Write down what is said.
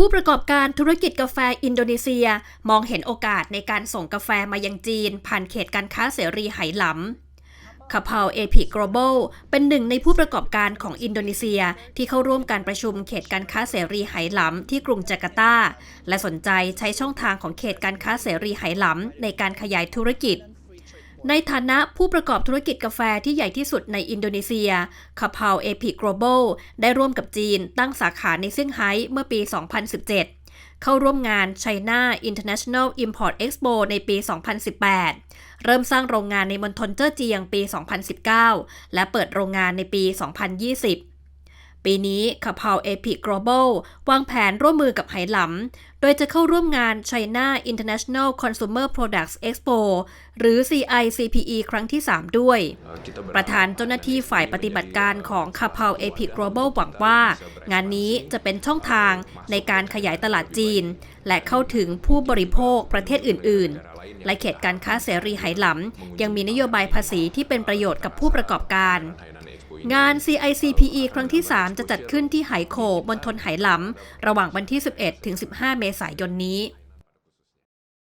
ผู้ประกอบการธุรกิจกาแฟอินโดนีเซียมองเห็นโอกาสในการส่งกาแฟมายังจีน ผ่านเขตการค้าเสรีไหหลำคาเพาเอพิก Global เป็นหนึ่งในผู้ประกอบการของอินโดนีเซีย ที่เข้าร่วมการประชุมเขตการค้าเสรีไหหลำที่กรุงจาการ์ตา และสนใจใช้ช่องทางของเขตการค้าเสรีไหหลำในการขยายธุรกิจ ในฐานะผู้ประกอบธุรกิจกาแฟที่ใหญ่ที่สุดในอินโดนีเซียคาเพาเอพิ Global ได้ร่วมกับจีนตั้งสาขาในเซี่ยงไฮ้เมื่อปี 2017 เข้าร่วมงาน China International Import Expo ในปี 2018 เริ่มสร้างโรงงานในมณฑลเจ้อเจียงปี 2019 และเปิดโรงงานในปี 2020 ปีนี้คาเพาเอพิ Global วางแผนร่วมมือกับไหหลำโดยจะเข้าร่วมงาน China International Consumer Products Expo หรือ CICPE ครั้งที่ 3 ด้วย ประธานเจ้าหน้าที่ฝ่ายปฏิบัติการของคาเพาเอพิ Global หวังว่า งานนี้จะเป็นช่องทางในการขยายตลาดจีน และเข้าถึงผู้บริโภคประเทศอื่น ๆและเขตการค้าเสรีไหหลำยังมีนโยบายภาษีที่เป็นประโยชน์กับผู้ประกอบการ งาน CICPE ครั้งที่ 3 จะจัดขึ้นที่ไหโขมณฑลไหหลำระหว่างวันที่ 11 ถึง 15 เมเมษายนนี้